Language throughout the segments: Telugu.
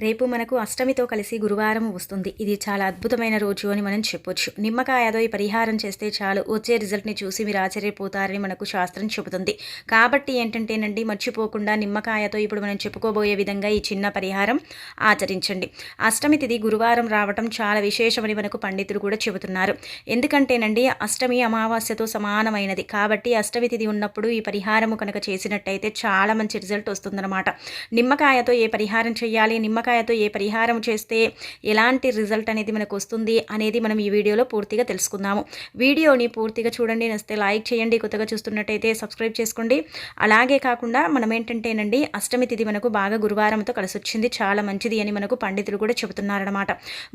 రేపు మనకు అష్టమితో కలిసి గురువారం వస్తుంది. ఇది చాలా అద్భుతమైన రోజు అని మనం చెప్పొచ్చు. నిమ్మకాయతో ఈ పరిహారం చేస్తే చాలు. వచ్చే రిజల్ట్ని చూసి మీరు ఆశ్చర్యపోతారని మనకు శాస్త్రం చెబుతుంది. కాబట్టి ఏంటంటేనండి మర్చిపోకుండా నిమ్మకాయతో ఇప్పుడు మనం చెప్పుకోబోయే విధంగా ఈ చిన్న పరిహారం ఆచరించండి. అష్టమి తిది గురువారం రావటం చాలా విశేషమని మనకు పండితులు కూడా చెబుతున్నారు. ఎందుకంటేనండి అష్టమి అమావాస్యతో సమానమైనది. కాబట్టి అష్టమి తిథి ఉన్నప్పుడు ఈ పరిహారము కనుక చేసినట్టయితే చాలా మంచి రిజల్ట్ వస్తుందన్నమాట. నిమ్మకాయతో ఏ పరిహారం చేయాలి? నిమ్మ నిమ్మకాయతో ఏ పరిహారం చేస్తే ఎలాంటి రిజల్ట్ అనేది మనకు వస్తుంది అనేది మనం ఈ వీడియోలో పూర్తిగా తెలుసుకుందాము. వీడియోని పూర్తిగా చూడండి నస్తే లైక్ చేయండి కొత్తగా చూస్తున్నట్టయితే సబ్స్క్రైబ్ చేసుకోండి. అలాగే కాకుండా మనం ఏంటంటేనండి అష్టమి తిథి మనకు బాగా గురువారంతో కలిసి వచ్చింది చాలా మంచిది అని మనకు పండితులు కూడా చెబుతున్నారనమాట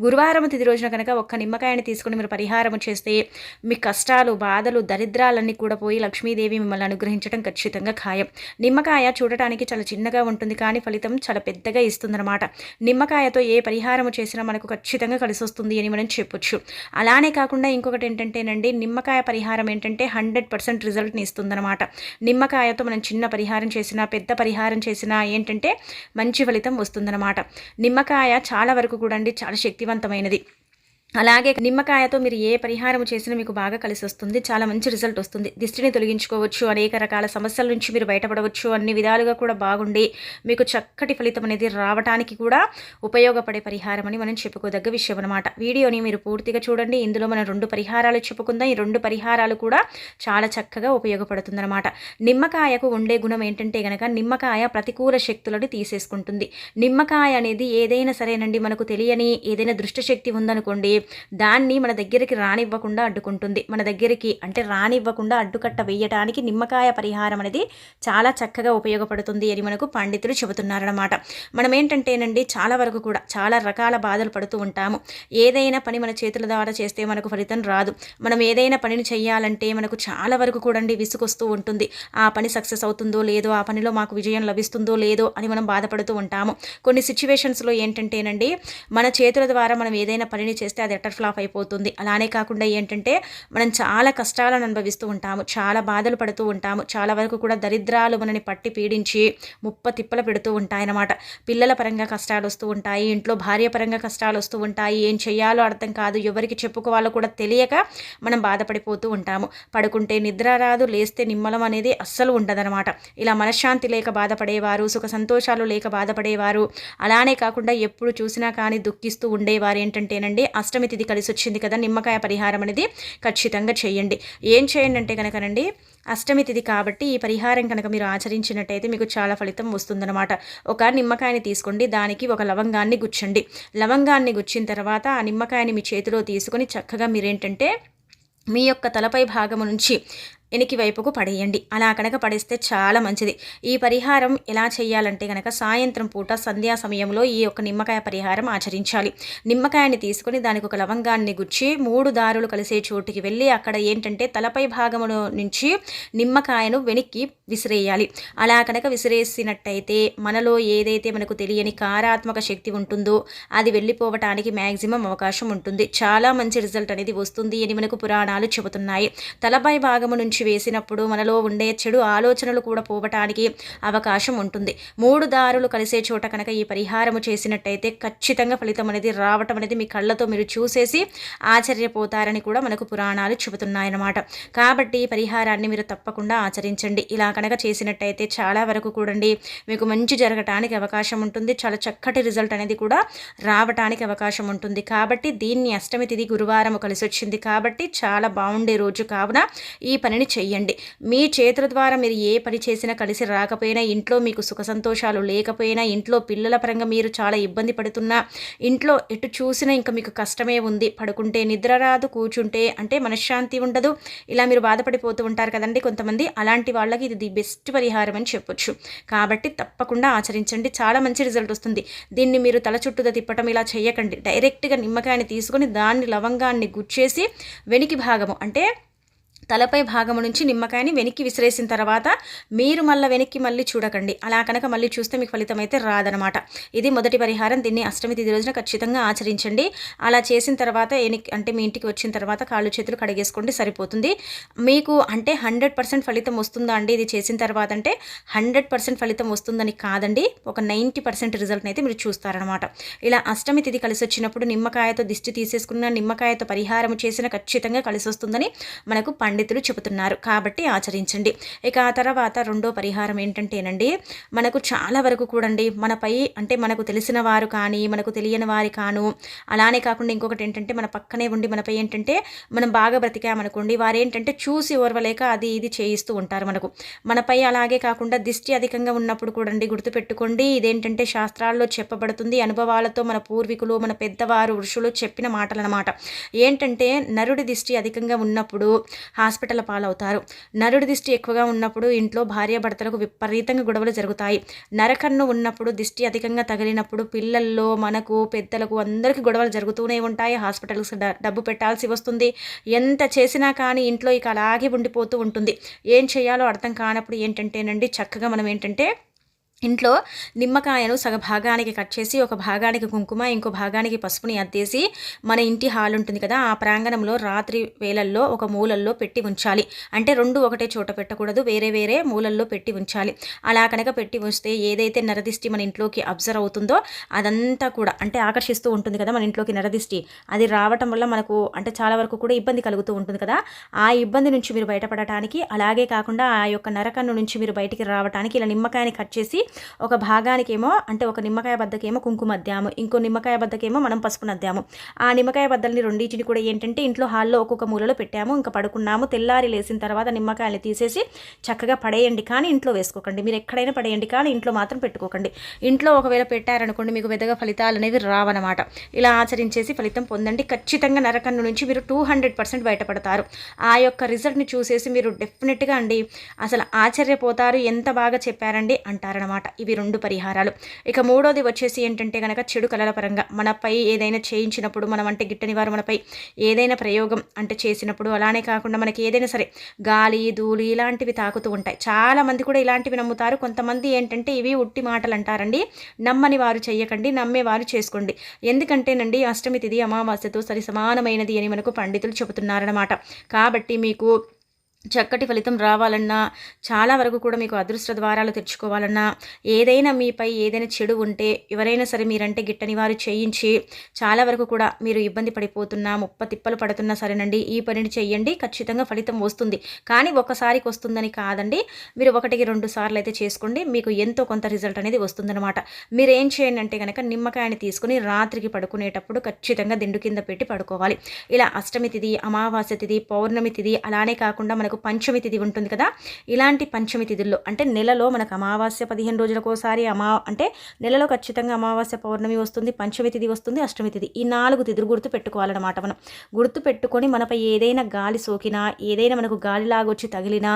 గురువారం తిథి రోజున కనుక ఒక్క నిమ్మకాయని తీసుకుని మీరు పరిహారం చేస్తే మీ కష్టాలు బాధలు దరిద్రాలన్నీ కూడా పోయి లక్ష్మీదేవి మిమ్మల్ని అనుగ్రహించడం ఖచ్చితంగా ఖాయం. నిమ్మకాయ చూడటానికి చాలా చిన్నగా ఉంటుంది కానీ ఫలితం చాలా పెద్దగా ఇస్తుందన్నమాట. నిమ్మకాయతో ఏ పరిహారము చేసినా మనకు ఖచ్చితంగా కలిసి వస్తుంది అని మనం చెప్పొచ్చు. అలానే కాకుండా ఇంకొకటి ఏంటంటేనండి నిమ్మకాయ పరిహారం ఏంటంటే హండ్రెడ్ పర్సెంట్ రిజల్ట్ని ఇస్తుందన్నమాట. నిమ్మకాయతో మనం చిన్న పరిహారం చేసినా పెద్ద పరిహారం చేసినా ఏంటంటే మంచి ఫలితం వస్తుందన్నమాట. నిమ్మకాయ చాలా వరకు కూడా అండి చాలా శక్తివంతమైనది. అలాగే నిమ్మకాయతో మీరు ఏ పరిహారం చేసినా మీకు బాగా కలిసి వస్తుంది చాలా మంచి రిజల్ట్ వస్తుంది. దిష్టిని తొలగించుకోవచ్చు అనేక రకాల సమస్యల నుంచి మీరు బయటపడవచ్చు అన్ని విధాలుగా కూడా బాగుండి మీకు చక్కటి ఫలితం అనేది రావడానికి కూడా ఉపయోగపడే పరిహారం అని మనం చెప్పుకోదగ్గ విషయం అనమాట వీడియోని మీరు పూర్తిగా చూడండి ఇందులో మనం రెండు పరిహారాలు చెప్పుకుందాం. ఈ రెండు పరిహారాలు కూడా చాలా చక్కగా ఉపయోగపడుతుందన్నమాట నిమ్మకాయకు ఉండే గుణం ఏంటంటే గనక నిమ్మకాయ ప్రతికూల శక్తులను తీసేసుకుంటుంది. నిమ్మకాయ అనేది ఏదైనా సరేనండి మనకు తెలియని ఏదైనా దృష్టశక్తి ఉందనుకోండి దాన్ని మన దగ్గరికి రానివ్వకుండా అడ్డుకుంటుంది. మన దగ్గరికి అంటే రానివ్వకుండా అడ్డుకట్ట వేయటానికి నిమ్మకాయ పరిహారం అనేది చాలా చక్కగా ఉపయోగపడుతుంది అని మనకు పండితులు చెబుతున్నారనమాట మనం ఏంటంటేనండి చాలా వరకు కూడా చాలా రకాల బాధలు పడుతూ ఉంటాము. ఏదైనా పని మన చేతుల ద్వారా చేస్తే మనకు ఫలితం రాదు. మనం ఏదైనా పనిని చేయాలంటే మనకు చాలా వరకు కూడా విసుకొస్తూ ఉంటుంది. ఆ పని సక్సెస్ అవుతుందో లేదో ఆ పనిలో మాకు విజయం లభిస్తుందో లేదో అని మనం బాధపడుతూ ఉంటాము. కొన్ని సిచ్యువేషన్స్లో ఏంటంటేనండి మన చేతుల ద్వారా మనం ఏదైనా పనిని చేస్తే అది ఎటర్ ఫ్లాప్ అయిపోతుంది. అలానే కాకుండా ఏంటంటే మనం చాలా కష్టాలను అనుభవిస్తూ ఉంటాము చాలా బాధలు పడుతూ ఉంటాము చాలా వరకు కూడా దరిద్రాలు మనని పట్టి పీడించి ముప్ప తిప్పలు పెడుతూ ఉంటాయన్నమాట. పిల్లల పరంగా కష్టాలు వస్తూ ఉంటాయి ఇంట్లో భార్య పరంగా కష్టాలు వస్తూ ఉంటాయి ఏం చేయాలో అర్థం కాదు ఎవరికి చెప్పుకోవాలో కూడా తెలియక మనం బాధపడిపోతూ ఉంటాము. పడుకుంటే నిద్ర రాదు లేస్తే నిమ్మలం అనేది అస్సలు ఉండదనమాట ఇలా మనశ్శాంతి లేక బాధపడేవారు సుఖ సంతోషాలు లేక బాధపడేవారు అలానే కాకుండా ఎప్పుడు చూసినా కానీ దుఃఖిస్తూ ఉండేవారు ఏంటంటేనండి అష్టమి అష్టమి తిథి కలిసి వచ్చింది కదా నిమ్మకాయ పరిహారం అనేది ఖచ్చితంగా చేయండి. ఏం చేయండి అంటే కనుకనండి అష్టమి తిథి కాబట్టి ఈ పరిహారం కనుక మీరు ఆచరించినట్టయితే మీకు చాలా ఫలితం వస్తుందన్నమాట. ఒక నిమ్మకాయని తీసుకోండి దానికి ఒక లవంగాన్ని గుచ్చండి. లవంగాన్ని గుచ్చిన తర్వాత ఆ నిమ్మకాయని మీ చేతిలో తీసుకొని చక్కగా మీరేంటంటే మీ యొక్క తలపై భాగము నుంచి ఎనికి వైపుకు పడేయండి. అలా కనుక పడేస్తే చాలా మంచిది. ఈ పరిహారం ఎలా చేయాలంటే కనుక సాయంత్రం పూట సంధ్యా సమయంలో ఈ యొక్క నిమ్మకాయ పరిహారం ఆచరించాలి. నిమ్మకాయని తీసుకొని దానికి ఒక లవంగాన్ని గుచ్చి మూడు దారులు కలిసే చోటుకి వెళ్ళి అక్కడ ఏంటంటే తలపై భాగము నుంచి నిమ్మకాయను వెనక్కి విసిరేయాలి. అలా కనుక విసిరేసినట్టయితే మనలో ఏదైతే మనకు తెలియని కారాత్మక శక్తి ఉంటుందో అది వెళ్ళిపోవటానికి మ్యాక్సిమం అవకాశం ఉంటుంది. చాలా మంచి రిజల్ట్ అనేది వస్తుంది అని మనకు పురాణాలు చెబుతున్నాయి. తలపై భాగము నుంచి నుంచి వేసినప్పుడు మనలో ఉండే చెడు ఆలోచనలు కూడా పోవటానికి అవకాశం ఉంటుంది. మూడు దారులు కలిసే చోట కనుక ఈ పరిహారము చేసినట్టయితే ఖచ్చితంగా ఫలితం అనేది రావటం అనేది మీ కళ్ళతో మీరు చూసేసి ఆశ్చర్యపోతారని కూడా మనకు పురాణాలు చెబుతున్నాయన్నమాట. కాబట్టి ఈ పరిహారాన్ని మీరు తప్పకుండా ఆచరించండి. ఇలా కనుక చేసినట్టయితే చాలా వరకు కూడండి మీకు మంచి జరగటానికి అవకాశం ఉంటుంది. చాలా చక్కటి రిజల్ట్ అనేది కూడా రావటానికి అవకాశం ఉంటుంది. కాబట్టి దీన్ని అష్టమి తిది గురువారం కలిసి వచ్చింది కాబట్టి చాలా బాగుండే రోజు కావున ఈ పనిని చెయ్యండి మీ చేతుల ద్వారా మీరు ఏ పని చేసినా కలిసి రాకపోయినా ఇంట్లో మీకు సుఖ సంతోషాలు లేకపోయినా ఇంట్లో పిల్లల పరంగా మీరు చాలా ఇబ్బంది పడుతున్నా ఇంట్లో ఎటు చూసినా ఇంకా మీకు కష్టమే ఉంది. పడుకుంటే నిద్ర రాదు కూర్చుంటే అంటే మనశ్శాంతి ఉండదు. ఇలా మీరు బాధపడిపోతూ ఉంటారు కదండి కొంతమంది. అలాంటి వాళ్ళకి ఇది ది బెస్ట్ పరిహారం అని చెప్పొచ్చు. కాబట్టి తప్పకుండా ఆచరించండి. చాలా మంచి రిజల్ట్ వస్తుంది. దీన్ని మీరు తల చుట్టూదా తిప్పటం ఇలా చేయకండి. డైరెక్ట్గా నిమ్మకాయని తీసుకొని దాన్ని లవంగాన్ని గుచ్చేసి వెనికి భాగము అంటే తలపై భాగము నుంచి నిమ్మకాయని వెనక్కి విసిరేసిన తర్వాత మీరు మళ్ళీ వెనక్కి మళ్ళీ చూడకండి. అలా కనుక మళ్ళీ చూస్తే మీకు ఫలితం అయితే రాదనమాట ఇది మొదటి పరిహారం. దీన్ని అష్టమి తిథి రోజున ఖచ్చితంగా ఆచరించండి. అలా చేసిన తర్వాత అంటే మీ ఇంటికి వచ్చిన తర్వాత కాళ్ళు చేతులు కడిగేసుకోండి. సరిపోతుంది. మీకు అంటే హండ్రెడ్ పర్సెంట్ ఫలితం వస్తుందా అండి? ఇది చేసిన తర్వాత అంటే హండ్రెడ్ పర్సెంట్ ఫలితం వస్తుందని కాదండి. ఒక నైంటీ పర్సెంట్ రిజల్ట్ని అయితే మీరు చూస్తారనమాట ఇలా అష్టమి తిథి కలిసి వచ్చినప్పుడు నిమ్మకాయతో దిష్టి తీసేసుకున్న నిమ్మకాయతో పరిహారం చేసిన ఖచ్చితంగా కలిసి వస్తుందని మనకు పండుగ పండితులు చెబుతున్నారు. కాబట్టి ఆచరించండి. ఇక ఆ తర్వాత రెండో పరిహారం ఏంటంటేనండి మనకు చాలా వరకు కూడండి మనపై అంటే మనకు తెలిసిన వారు కానీ మనకు తెలియని వారి కాను అలానే కాకుండా ఇంకొకటి ఏంటంటే మన పక్కనే ఉండి మనపై ఏంటంటే మనం బాగా బ్రతికామనుకోండి వారు ఏంటంటే చూసి ఓర్వలేక అది ఇది చేయిస్తూ ఉంటారు మనకు. మనపై అలాగే కాకుండా దిష్టి అధికంగా ఉన్నప్పుడు కూడండి గుర్తుపెట్టుకోండి ఇదేంటంటే శాస్త్రాల్లో చెప్పబడుతుంది అనుభవాలతో మన పూర్వీకులు మన పెద్దవారు ఋషులు చెప్పిన మాటలు అనమాట ఏంటంటే నరుడి దిష్టి అధికంగా ఉన్నప్పుడు హాస్పిటల్ పాలవుతారు. నరుడి దిష్టి ఎక్కువగా ఉన్నప్పుడు ఇంట్లో భార్యాభర్తలకు విపరీతంగా గొడవలు జరుగుతాయి. నరకన్ను ఉన్నప్పుడు దిష్టి అధికంగా తగిలినప్పుడు పిల్లల్లో మనకు పెద్దలకు అందరికీ గొడవలు జరుగుతూనే ఉంటాయి. హాస్పిటల్స్ డబ్బు పెట్టాల్సి వస్తుంది. ఎంత చేసినా కానీ ఇంట్లో ఇక అలాగే ఉండిపోతూ ఉంటుంది. ఏం చేయాలో అర్థం కానప్పుడు ఏంటంటేనండి చక్కగా మనం ఏంటంటే ఇంట్లో నిమ్మకాయను సగ భాగానికి కట్ చేసి ఒక భాగానికి కుంకుమ ఇంకో భాగానికి పసుపుని అద్దేసి మన ఇంటి హాల్ ఉంటుంది కదా ఆ ప్రాంగణంలో రాత్రి వేళల్లో ఒక మూలల్లో పెట్టి ఉంచాలి. అంటే రెండు ఒకటే చోట పెట్టకూడదు వేరే వేరే మూలల్లో పెట్టి ఉంచాలి. అలా కనుక పెట్టి ఉంచితే ఏదైతే నరదిష్టి మన ఇంట్లోకి అబ్జర్వ్ అవుతుందో అదంతా కూడా అంటే ఆకర్షిస్తూ ఉంటుంది కదా మన ఇంట్లోకి నరదిష్టి. అది రావటం వల్ల మనకు అంటే చాలా వరకు కూడా ఇబ్బంది కలుగుతూ ఉంటుంది కదా. ఆ ఇబ్బంది నుంచి మీరు బయటపడటానికి అలాగే కాకుండా ఆ యొక్క నరకన్ను నుంచి మీరు బయటికి రావడానికి ఇలా నిమ్మకాయని కట్ చేసి ఒక భాగానికేమో అంటే ఒక నిమ్మకాయ బద్దకేమో కుంకుమ అద్దాము ఇంకో నిమ్మకాయ బద్దకేమో మనం పసుపును అద్దాము ఆ నిమ్మకాయ బద్దల్ని రెండింటిని కూడా ఏంటంటే ఇంట్లో హాల్లో ఒక్కొక్క మూలలో పెట్టాము ఇంకా పడుకున్నాము. తెల్లారి లేసిన తర్వాత నిమ్మకాయలు తీసేసి చక్కగా పడేయండి కానీ ఇంట్లో వేసుకోకండి. మీరు ఎక్కడైనా పడేయండి కానీ ఇంట్లో మాత్రం పెట్టుకోకండి. ఇంట్లో ఒకవేళ పెట్టారనుకోండి మీకు పెద్దగా ఫలితాలు అనేవి రావన్నమాట. ఇలా ఆచరించేసి ఫలితం పొందండి. ఖచ్చితంగా నరకన్ను నుంచి మీరు టూ హండ్రెడ్ పర్సెంట్ బయటపడతారు. ఆ యొక్క రిజల్ట్ని చూసేసి మీరు డెఫినెట్గా అండి అసలు ఆశ్చర్యపోతారు ఎంత బాగా చెప్పారండి అంటారనమాట అనమాట ఇవి రెండు పరిహారాలు. ఇక మూడోది వచ్చేసి ఏంటంటే కనుక చెడు కళల పరంగా మనపై ఏదైనా చేయించినప్పుడు మనం అంటే గిట్టని వారు మనపై ఏదైనా ప్రయోగం అంటే చేసినప్పుడు అలానే కాకుండా మనకి ఏదైనా సరే గాలి ధూళి ఇలాంటివి తాకుతూ ఉంటాయి. చాలామంది కూడా ఇలాంటివి నమ్ముతారు. కొంతమంది ఏంటంటే ఇవి ఉట్టి మాటలు అంటారండి. నమ్మని వారు చెయ్యకండి నమ్మేవారు చేసుకోండి. ఎందుకంటేనండి అష్టమి తిథి అమావాస్యతో సరి సమానమైనది అని మనకు పండితులు చెబుతున్నారనమాట కాబట్టి మీకు చక్కటి ఫలితం రావాలన్నా చాలా వరకు కూడా మీకు అదృష్ట ద్వారాలు తెచ్చుకోవాలన్నా ఏదైనా మీపై ఏదైనా చెడు ఉంటే ఎవరైనా సరే మీరంటే గిట్టని వారు చేయించి చాలా వరకు కూడా మీరు ఇబ్బంది పడిపోతున్నా ముప్ప తిప్పలు పడుతున్నా సరేనండి ఈ పనిని చేయండి ఖచ్చితంగా ఫలితం వస్తుంది. కానీ ఒకసారికి వస్తుందని కాదండి మీరు ఒకటికి రెండు సార్లు అయితే చేసుకోండి మీకు ఎంతో కొంత రిజల్ట్ అనేది వస్తుందన్నమాట. మీరు ఏం చేయండి అంటే కనుక నిమ్మకాయని తీసుకుని రాత్రికి పడుకునేటప్పుడు ఖచ్చితంగా దిండు కింద పెట్టి పడుకోవాలి. ఇలా అష్టమి తిథి అమావాస్య తిథి పౌర్ణమి తిథి అలానే కాకుండా మనకు పంచమి తిథి ఉంటుంది కదా? ఇలాంటి పంచమి తిథుల్లో అంటే నెలలో మనకు అమావాస్య పదిహేను రోజులకోసారి అమా అంటే నెలలో ఖచ్చితంగా అమావాస్య పౌర్ణమి వస్తుంది పంచమి తిథి వస్తుంది అష్టమి తిథి. ఈ నాలుగు తిథులు గుర్తు పెట్టుకోవాలన్నమాట మనం. గుర్తు పెట్టుకొని మనపై ఏదైనా గాలి సోకినా ఏదైనా మనకు గాలిలాగొచ్చి తగిలినా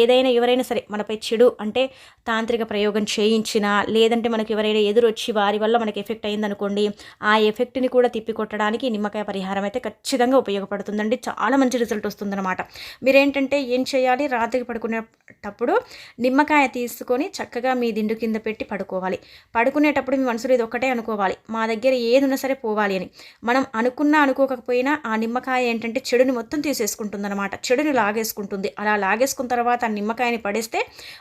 ఏదైనా ఎవరైనా సరే మనపై చెడు అంటే తాంత్రిక ప్రయోగం చేయించినా లేదంటే మనకు ఎవరైనా ఎదురొచ్చి వారి వల్ల మనకి ఎఫెక్ట్ అయిందనుకోండి ఆ ఎఫెక్ట్ని కూడా తిప్పికొట్టడానికి నిమ్మకాయ పరిహారం అయితే ఖచ్చితంగా ఉపయోగపడుతుందండి. చాలా మంచి రిజల్ట్ వస్తుందన్నమాట. మీరేంటంటే ఏం చేయాలి? రాత్రికి పడుకునేటప్పుడు నిమ్మకాయ తీసుకొని చక్కగా మీ దిండు కింద పెట్టి పడుకోవాలి. పడుకునేటప్పుడు మీ మనసులో ఇది ఒకటే అనుకోవాలి. మా దగ్గర ఏది ఉన్నా సరే పోవాలి అని. మనం అనుకున్నా అనుకోకపోయినా ఆ నిమ్మకాయ ఏంటంటే చెడుని మొత్తం తీసేసుకుంటుంది అనమాట చెడుని లాగేసుకుంటుంది. అలా లాగేసుకున్న తర్వాత ఆ నిమ్మకాయని పడేస్తే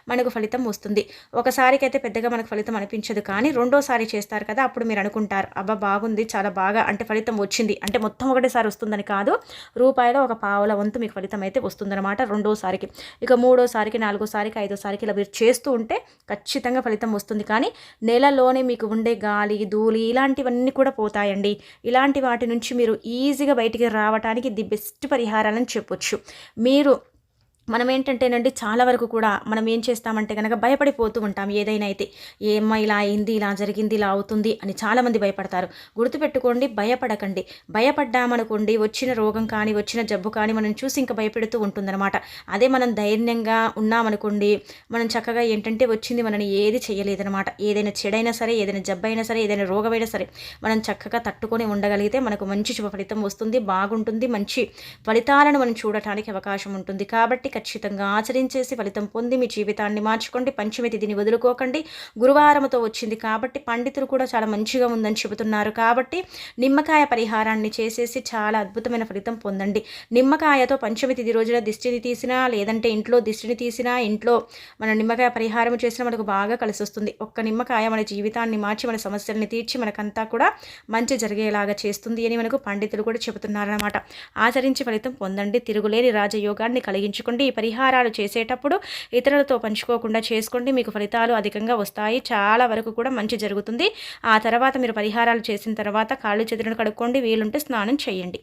మనకు ఫలితం వస్తుంది. ఒకసారికైతే పెద్దగా మనకు ఫలితం అనిపించదు కానీ రెండోసారి చేస్తారు కదా అప్పుడు మీరు అనుకుంటారు అబ్బా బాగుంది చాలా బాగా అంటే ఫలితం వచ్చింది. అంటే మొత్తం ఒకటేసారి వస్తుందని కాదు రూపాయలో ఒక పావుల వంతు మీకు ఫలితం అయితే వస్తుందన్నమాట. రెండోసారికి. ఇక మూడోసారికి నాలుగోసారికి ఐదోసారికి ఇలా మీరు చేస్తూ ఉంటే ఖచ్చితంగా ఫలితం వస్తుంది. కానీ నెలలోనే మీకు ఉండే గాలి ధూళి ఇలాంటివన్నీ కూడా పోతాయండి. ఇలాంటి వాటి నుంచి మీరు ఈజీగా బయటికి రావడానికి ది బెస్ట్ పరిహారాలని చెప్పొచ్చు. మీరు మనం ఏంటంటేనండి చాలా వరకు కూడా మనం ఏం చేస్తామంటే కనుక భయపడిపోతూ ఉంటాం. ఏదైనా అయితే ఏమ్మా ఇలా అయింది ఇలా జరిగింది ఇలా అవుతుంది అని చాలామంది భయపడతారు. గుర్తుపెట్టుకోండి భయపడకండి. భయపడ్డామనుకోండి వచ్చిన రోగం కానీ వచ్చిన జబ్బు కానీ మనం చూసి ఇంకా భయపెడుతూ ఉంటుందన్నమాట. అదే మనం ధైర్యంగా ఉన్నామనుకోండి మనం చక్కగా ఏంటంటే వచ్చింది మనని ఏది చేయలేదనమాట ఏదైనా చెడైనా సరే ఏదైనా జబ్బైనా సరే ఏదైనా రోగమైనా సరే మనం చక్కగా తట్టుకొని ఉండగలిగితే మనకు మంచి శుభ ఫలితం వస్తుంది బాగుంటుంది మంచి ఫలితాలను మనం చూడటానికి అవకాశం ఉంటుంది. కాబట్టి ఖచ్చితంగా ఆచరించేసి ఫలితం పొంది మీ జీవితాన్ని మార్చుకోండి. పంచమి తిథిని వదులుకోకండి. గురువారంతో వచ్చింది కాబట్టి పండితులు కూడా చాలా మంచిగా ఉందని చెబుతున్నారు కాబట్టి నిమ్మకాయ పరిహారాన్ని చేసేసి చాలా అద్భుతమైన ఫలితం పొందండి. నిమ్మకాయతో పంచమి తిథి రోజున దిష్టిని తీసినా లేదంటే ఇంట్లో దిష్టిని తీసినా ఇంట్లో మన నిమ్మకాయ పరిహారం చేసినా మనకు బాగా కలిసి వస్తుంది ఒక్క నిమ్మకాయ మన జీవితాన్ని మార్చి మన సమస్యల్ని తీర్చి మనకంతా కూడా మంచి జరిగేలాగా చేస్తుంది అని మనకు పండితులు కూడా చెబుతున్నారన్నమాట. ఆచరించి ఫలితం పొందండి. తిరుగులేని రాజయోగాన్ని కలిగించుకోండి. ఈ పరిహారాలు చేసేటప్పుడు ఇతరులతో పంచుకోకుండా చేసుకోండి. మీకు ఫలితాలు అధికంగా వస్తాయి. చాలా వరకు కూడా మంచి జరుగుతుంది. ఆ తర్వాత మీరు పరిహారాలు చేసిన తర్వాత కాళ్ళు చేతులను కడుక్కోండి. వీలుంటే స్నానం చేయండి.